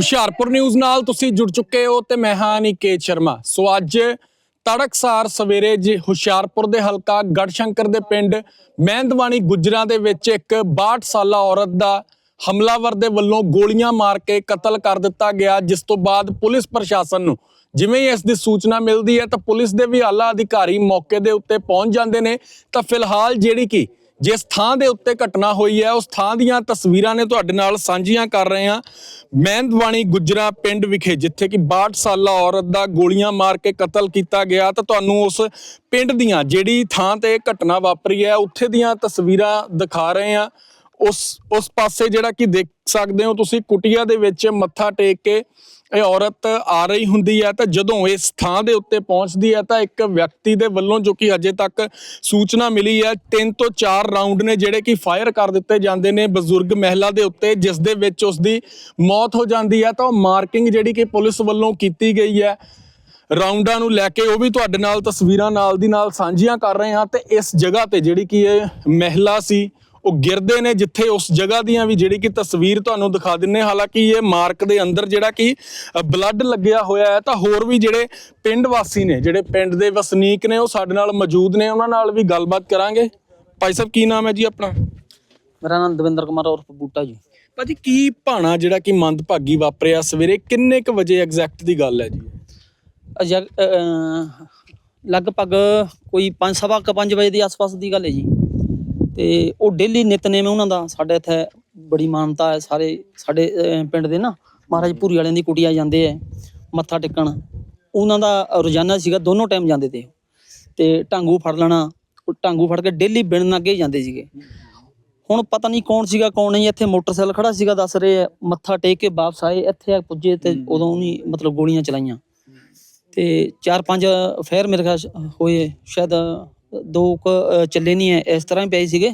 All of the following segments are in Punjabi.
ਹੁਸ਼ਿਆਰਪੁਰ ਨਿਊਜ਼ ਨਾਲ ਤੁਸੀਂ ਜੁੜ ਚੁੱਕੇ ਹੋ ਤੇ ਮੈਂ ਹਾਂ ਨਿਕੇਤ ਸ਼ਰਮਾ। ਸੋ ਅੱਜ ਤੜਕਸਾਰ ਸਵੇਰੇ ਜੀ ਹੁਸ਼ਿਆਰਪੁਰ ਦੇ ਹਲਕਾ ਗੜਸ਼ੰਕਰ ਦੇ ਪਿੰਡ ਮਹਿੰਦਵਾਨੀ ਗੁਜਰਾਂ ਦੇ ਵਿੱਚ ਇੱਕ 62 ਸਾਲਾ ਔਰਤ ਦਾ ਹਮਲਾਵਰ ਦੇ ਵੱਲੋਂ ਗੋਲੀਆਂ ਮਾਰ ਕੇ ਕਤਲ ਕਰ ਦਿੱਤਾ ਗਿਆ, ਜਿਸ ਤੋਂ ਬਾਅਦ ਪੁਲਿਸ ਪ੍ਰਸ਼ਾਸਨ ਨੂੰ ਜਿਵੇਂ ਹੀ ਇਸ ਦੀ ਸੂਚਨਾ ਮਿਲਦੀ ਹੈ ਤਾਂ ਪੁਲਿਸ ਦੇ ਵੀ ਆਲਾ ਅਧਿਕਾਰੀ ਮੌਕੇ ਦੇ ਉੱਤੇ ਪਹੁੰਚ ਜਾਂਦੇ ਨੇ। ਤਾਂ ਫਿਲਹਾਲ ਜਿਹੜੀ ਕਿ ਜਿਸ ਥਾਂ ਦੇ ਉੱਤੇ ਘਟਨਾ ਹੋਈ ਹੈ, ਉਸ ਥਾਂ ਦੀਆਂ ਤਸਵੀਰਾਂ ਨੇ ਤੁਹਾਡੇ ਨਾਲ ਸਾਂਝੀਆਂ ਕਰ ਰਹੇ ਹਾਂ। ਮਹਿੰਦਵਾਨੀ ਗੁਜਰਾ ਪਿੰਡ ਵਿਖੇ, ਜਿੱਥੇ ਕਿ 62 ਸਾਲਾ ਔਰਤ ਦਾ ਗੋਲੀਆਂ ਮਾਰ ਕੇ ਕਤਲ ਕੀਤਾ ਗਿਆ, ਤਾਂ ਤੁਹਾਨੂੰ ਉਸ ਪਿੰਡ ਦੀਆਂ ਜਿਹੜੀ ਥਾਂ ਤੇ ਘਟਨਾ ਵਾਪਰੀ ਹੈ, ਉੱਥੇ ਦੀਆਂ ਤਸਵੀਰਾਂ ਦਿਖਾ ਰਹੇ ਹਾਂ। ਉਸ ਉਸ ਪਾਸੇ ਜਿਹੜਾ ਕਿ ਦੇਖ ਸਕਦੇ ਹੋ ਤੁਸੀਂ, ਕੁਟੀਆ ਦੇ ਵਿੱਚ ਮੱਥਾ ਟੇਕ ਕੇ ਇਹ ਔਰਤ ਆ ਰਹੀ ਹੁੰਦੀ ਹੈ ਤਾਂ ਜਦੋਂ ਇਸ ਥਾਂ ਦੇ ਉੱਤੇ ਪਹੁੰਚਦੀ ਹੈ ਤਾਂ ਇੱਕ ਵਿਅਕਤੀ ਦੇ ਵੱਲੋਂ ਜੋ ਕਿ ਅਜੇ ਤੱਕ ਸੂਚਨਾ ਮਿਲੀ ਹੈ, ਤਿੰਨ ਤੋਂ ਚਾਰ ਰਾਉਂਡ ਨੇ ਜਿਹੜੇ ਕਿ ਫਾਇਰ ਕਰ ਦਿੱਤੇ ਜਾਂਦੇ ਨੇ ਬਜ਼ੁਰਗ ਮਹਿਲਾ ਦੇ ਉੱਤੇ, ਜਿਸ ਦੇ ਵਿੱਚ ਉਸ ਦੀ ਮੌਤ ਹੋ ਜਾਂਦੀ ਹੈ ਤਾਂ ਉਹ ਮਾਰਕਿੰਗ ਜਿਹੜੀ ਕਿ ਪੁਲਿਸ ਵੱਲੋਂ ਕੀਤੀ ਗਈ ਹੈ। ਰਾਉਂਡਾਂ ਨੂੰ ਲੈ ਕੇ ਉਹ ਵੀ ਤੁਹਾਡੇ ਨਾਲ ਤਸਵੀਰਾਂ ਨਾਲ ਦੀ ਨਾਲ ਸਾਂਝੀਆਂ ਕਰ ਰਹੇ ਹਾਂ ਤੇ ਇਸ ਜਗ੍ਹਾ ਤੇ ਜਿਹੜੀ ਕਿ ਇਹ ਮਹਿਲਾ ਸੀ ਉਹ ਗਿਰਦੇ ਨੇ ਜਿੱਥੇ ਉਸ ਜਗ੍ਹਾ ਦੀਆਂ ਵੀ ਜਿਹੜੀ ਕਿ ਤਸਵੀਰ ਤੁਹਾਨੂੰ ਦਿਖਾ ਦਿੰਨੇ ਹਾਲਾਂਕਿ ਇਹ ਮਾਰਕ ਦੇ ਅੰਦਰ ਜਿਹੜਾ ਕਿ ਬਲੱਡ ਲੱਗਿਆ ਹੋਇਆ ਹੈ ਤਾਂ ਹੋਰ ਵੀ ਜਿਹੜੇ ਪਿੰਡ ਵਾਸੀ ਨੇ ਜਿਹੜੇ ਪਿੰਡ ਦੇ ਵਸਨੀਕ ਨੇ ਉਹ ਸਾਡੇ ਨਾਲ ਮੌਜੂਦ ਨੇ। ਉਹਨਾਂ ਨਾਲ ਵੀ ਗੱਲਬਾਤ ਕਰਾਂਗੇ। ਭਾਈ ਸਾਹਿਬ ਕੀ ਨਾਮ ਹੈ ਜੀ ਆਪਣਾ? ਮੇਰਾ ਨਾਮ ਦਵਿੰਦਰ ਕੁਮਾਰ ਉਰਫ ਬੂਟਾ ਜੀ। ਭਾਜੀ ਕੀ ਭਾਣਾ ਜਿਹੜਾ ਕਿ ਮੰਦਭਾਗੀ ਵਾਪਰਿਆ ਸਵੇਰੇ? ਕਿੰਨੇ ਕੁ ਵਜੇ ਐਗਜ਼ੈਕਟ ਦੀ ਗੱਲ ਹੈ ਜੀ? ਲਗਭਗ ਕੋਈ 5 ਸਵਾ ਕੁ ਵਜੇ ਦੇ ਆਸ-ਪਾਸ ਦੀ ਗੱਲ ਹੈ ਜੀ। ਤੇ ਉਹ ਡੇਲੀ ਨਿਤਨੇਮ ਉਹਨਾਂ ਦਾ ਸਾਡੇ ਇੱਥੇ ਬੜੀ ਮਾਨਤਾ ਹੈ ਸਾਰੇ ਸਾਡੇ ਪਿੰਡ ਦੇ ਨਾ ਮਹਾਰਾਜ ਭੂਰੀ ਵਾਲਿਆਂ ਦੀ ਕੁਟੀਆਂ ਜਾਂਦੇ ਐ ਮੱਥਾ ਟੇਕਣ। ਉਹਨਾਂ ਦਾ ਰੋਜ਼ਾਨਾ ਸੀਗਾ ਦੋਨੋਂ ਟਾਈਮ ਜਾਂਦੇ ਤੇ ਤੇ ਢਾਂਗੂ ਫੜ ਲੈਣਾ ਉਹ ਢਾਂਗੂ ਫੜ ਕੇ ਡੇਲੀ ਬਿਨ ਅੱਗੇ ਜਾਂਦੇ ਸੀਗੇ। ਹੁਣ ਪਤਾ ਨਹੀਂ ਕੌਣ ਸੀਗਾ ਕੌਣ ਨਹੀਂ ਇੱਥੇ ਮੋਟਰਸਾਈਕਲ ਖੜਾ ਸੀਗਾ ਦੱਸ ਰਹੇ ਮੱਥਾ ਟੇਕ ਕੇ ਵਾਪਸ ਆਏ ਇੱਥੇ ਆ ਪੁੱਜੇ ਤੇ ਉਦੋਂ ਨਹੀਂ ਮਤਲਬ ਗੋਲੀਆਂ ਚਲਾਈਆਂ। ਤੇ ਚਾਰ ਪੰਜ ਫੇਰ ਮੇਰੇ ਖਿਆਲ ਹੋਏ ਸ਼ਾਇਦ ਦੋ ਕੁ, ਅ, ਚੱਲੇ ਨਹੀਂ ਐ ਇਸ ਤਰ੍ਹਾਂ ਹੀ ਪਏ ਸੀਗੇ।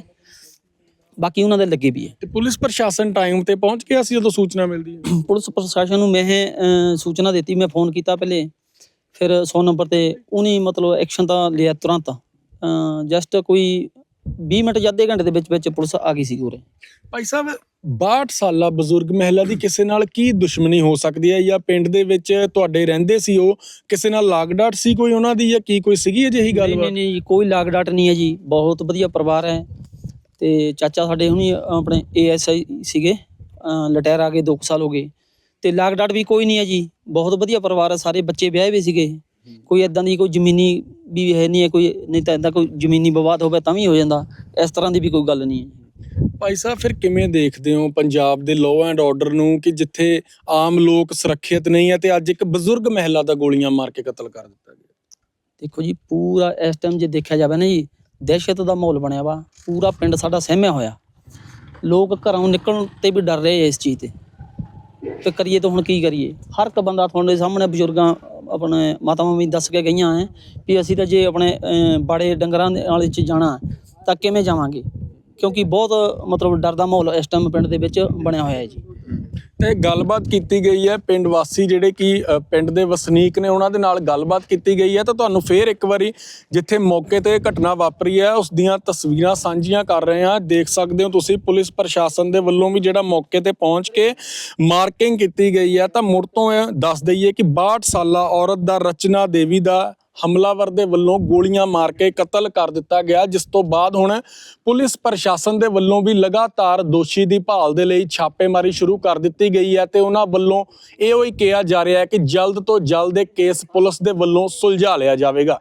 ਬਾਕੀ ਉਹਨਾਂ ਦੇ ਲੱਗੇ ਵੀ ਹੈ ਤੇ ਪੁਲਿਸ ਪ੍ਰਸ਼ਾਸਨ ਟਾਈਮ ਤੇ ਪਹੁੰਚ ਗਿਆ ਸੀ ਜਦੋਂ ਸੂਚਨਾ ਮਿਲਦੀ ਹੈ ਪੁਲਿਸ ਪ੍ਰਸ਼ਾਸਨ ਨੂੰ ਮੈਂ ਅ, ਸੂਚਨਾ ਦਿੱਤੀ ਮੈਂ ਫੋਨ ਕੀਤਾ ਪਹਿਲੇ। ਫਿਰ 100 ਨੰਬਰ ਤੇ ਉਹਨੇ ਮਤਲਬ ਐਕਸ਼ਨ ਤਾਂ ਲਿਆ ਤੁਰੰਤ। ਜਸਟ ਕੋਈ 20 ਮਿੰਟ ਜਾਂ ਅੱਧੇ ਘੰਟੇ ਦੇ ਵਿੱਚ ਵਿੱਚ ਪੁਲਿਸ ਆ ਗਈ ਸੀ ਉਰੇ। ਭਾਈ ਸਾਹਿਬ 62 ਸਾਲਾ ਬਜ਼ੁਰਗ ਮਹਿਲਾ ਦੀ ਕਿਸੇ ਨਾਲ ਕੀ ਦੁਸ਼ਮਣੀ ਹੋ ਸਕਦੀ ਹੈ ਜਾਂ ਪਿੰਡ ਦੇ ਵਿੱਚ ਤੁਹਾਡੇ ਰਹਿੰਦੇ ਸੀ ਉਹ? ਕਿਸੇ ਨਾਲ ਲਾਗਡਾਟ ਸੀ ਕੋਈ ਉਹਨਾਂ ਦੀ ਜਾਂ ਕੀ ਕੋਈ ਸੀਗੀ ਅਜਿਹੀ ਗੱਲਬਾਤ? ਨਹੀਂ ਨਹੀਂ ਜੀ, ਕੋਈ ਲਾਗ ਡਾਟ ਨਹੀਂ ਹੈ ਜੀ। ਬਹੁਤ ਵਧੀਆ ਪਰਿਵਾਰ ਹੈ ਤੇ ਚਾਚਾ ਸਾਡੇ ਹੁਣੀ ਆਪਣੇ ਏਐਸਆਈ ਸੀਗੇ। ਲਟੈਰ ਆ ਗਏ 2 ਸਾਲ ਹੋ ਗਏ। ਤੇ ਲਾਗ ਡਾਟ ਵੀ ਕੋਈ ਨਹੀਂ ਹੈ ਜੀ। ਬਹੁਤ ਵਧੀਆ ਪਰਿਵਾਰ ਹੈ ਸਾਰੇ ਬੱਚੇ ਵਿਆਹੇ ਵੀ ਸੀਗੇ। ਕੋਈ ਇਦਾਂ ਦੀ ਕੋਈ ਜ਼ਮੀਨੀ ਵੀ ਹੈ ਨਹੀਂ ਹੈ ਕੋਈ ਨਹੀਂ ਤਾਂ ਇਦਾਂ ਕੋਈ ਜ਼ਮੀਨੀ ਵਿਵਾਦ ਹੋਵੇ ਤਾਂ ਵੀ ਹੋ ਜਾਂਦਾ। ਇਸ ਤਰ੍ਹਾਂ ਦੀ ਵੀ ਕੋਈ ਗੱਲ ਨਹੀਂ ਹੈ। ਭਾਈ ਸਾਹਿਬ ਫਿਰ ਕਿਵੇਂ ਦੇਖਦੇ ਹੋ ਪੰਜਾਬ ਦੇ ਲਾਅ ਐਂਡ ਆਰਡਰ ਨੂੰ ਕਿ ਜਿੱਥੇ ਆਮ ਲੋਕ ਸੁਰੱਖਿਅਤ ਨਹੀਂ ਹੈ ਤੇ ਅੱਜ ਇੱਕ ਬਜ਼ੁਰਗ ਮਹਿਲਾ ਦਾ ਗੋਲੀਆਂ ਮਾਰ ਕੇ ਕਤਲ ਕਰ ਦਿੱਤਾ ਗਿਆ? ਦੇਖੋ ਜੀ ਪੂਰਾ ਇਸ ਟਾਈਮ ਜੇ ਦੇਖਿਆ ਜਾਵੇ ਨਾ ਜੀ ਦਹਿਸ਼ਤ ਦਾ ਮਾਹੌਲ ਬਣਿਆ ਵਾ। ਪੂਰਾ ਪਿੰਡ ਸਾਡਾ ਸਹਿਮਿਆ ਹੋਇਆ। ਲੋਕ ਘਰੋਂ ਨਿਕਲਣ ਤੇ ਵੀ ਡਰ ਰਹੇ ਇਸ ਚੀਜ਼ ਤੇ। ਤੇ ਕਰੀਏ ਤਾਂ ਹੁਣ ਕੀ ਕਰੀਏ? ਹਰ ਇੱਕ ਬੰਦਾ ਤੁਹਾਡੇ ਸਾਹਮਣੇ ਬਜ਼ੁਰਗਾਂ ਆਪਣੇ ਮਾਤਾ ਮੰਮੀ ਦੱਸ ਕੇ ਗਈਆਂ ਐ ਵੀ ਅਸੀਂ ਤਾਂ ਜੇ ਆਪਣੇ ਬਾੜੇ ਡੰਗਰਾਂ ਦੇ ਨਾਲ ਚ ਜਾਣਾ, ਤਾਂ ਕਿਵੇਂ ਜਾਵਾਂਗੇ? ਕਿਉਂਕਿ ਬਹੁਤ ਮਤਲਬ ਡਰ ਦਾ ਮਾਹੌਲ ਇਸ ਟਾਈਮ ਪਿੰਡ ਦੇ ਵਿੱਚ ਬਣਿਆ ਹੋਇਆ ਹੈ ਜੀ। ਤੇ ਗੱਲਬਾਤ ਕੀਤੀ ਗਈ ਹੈ ਪਿੰਡ ਵਾਸੀ ਜਿਹੜੇ ਕਿ ਪਿੰਡ ਦੇ ਵਸਨੀਕ ਨੇ, ਉਹਨਾਂ ਦੇ ਨਾਲ ਗੱਲਬਾਤ ਕੀਤੀ ਗਈ ਹੈ। ਤਾਂ ਤੁਹਾਨੂੰ ਫੇਰ ਇੱਕ ਵਾਰੀ ਜਿੱਥੇ ਮੌਕੇ ਤੇ ਘਟਨਾ ਵਾਪਰੀ ਹੈ, ਉਸ ਦੀਆਂ ਤਸਵੀਰਾਂ ਸਾਂਝੀਆਂ ਕਰ ਰਹੇ ਹਾਂ। ਦੇਖ ਸਕਦੇ ਹੋ ਤੁਸੀਂ ਪੁਲਿਸ ਪ੍ਰਸ਼ਾਸਨ ਦੇ ਵੱਲੋਂ ਵੀ ਜਿਹੜਾ ਮੌਕੇ ਤੇ ਪਹੁੰਚ ਕੇ ਮਾਰਕਿੰਗ ਕੀਤੀ ਗਈ ਹੈ। ਤਾਂ ਮੁੜ ਤੋਂ ਦੱਸ ਦਈਏ ਕਿ 62 ਸਾਲਾ ਔਰਤ ਦਾ ਰਚਨਾ ਦੇਵੀ ਦਾ ਹਮਲਾਵਰ ਦੇ ਵੱਲੋਂ ਗੋਲੀਆਂ ਮਾਰ ਕੇ ਕਤਲ ਕਰ ਦਿੱਤਾ ਗਿਆ, ਜਿਸ ਤੋਂ ਬਾਅਦ ਹੁਣ ਪੁਲਿਸ ਪ੍ਰਸ਼ਾਸਨ ਦੇ ਵੱਲੋਂ ਵੀ ਲਗਾਤਾਰ ਦੋਸ਼ੀ ਦੀ ਭਾਲ ਦੇ ਲਈ ਛਾਪੇਮਾਰੀ ਸ਼ੁਰੂ ਕਰ ਦਿੱਤੀ ਗਈ ਹੈ ਤੇ ਉਹਨਾਂ ਵੱਲੋਂ ਇਹੋ ਹੀ ਕਿਹਾ ਜਾ ਰਿਹਾ ਹੈ ਕਿ ਜਲਦ ਤੋਂ ਜਲਦ ਇਹ ਕੇਸ ਪੁਲਿਸ ਦੇ ਵੱਲੋਂ ਸੁਲਝਾ ਲਿਆ ਜਾਵੇਗਾ।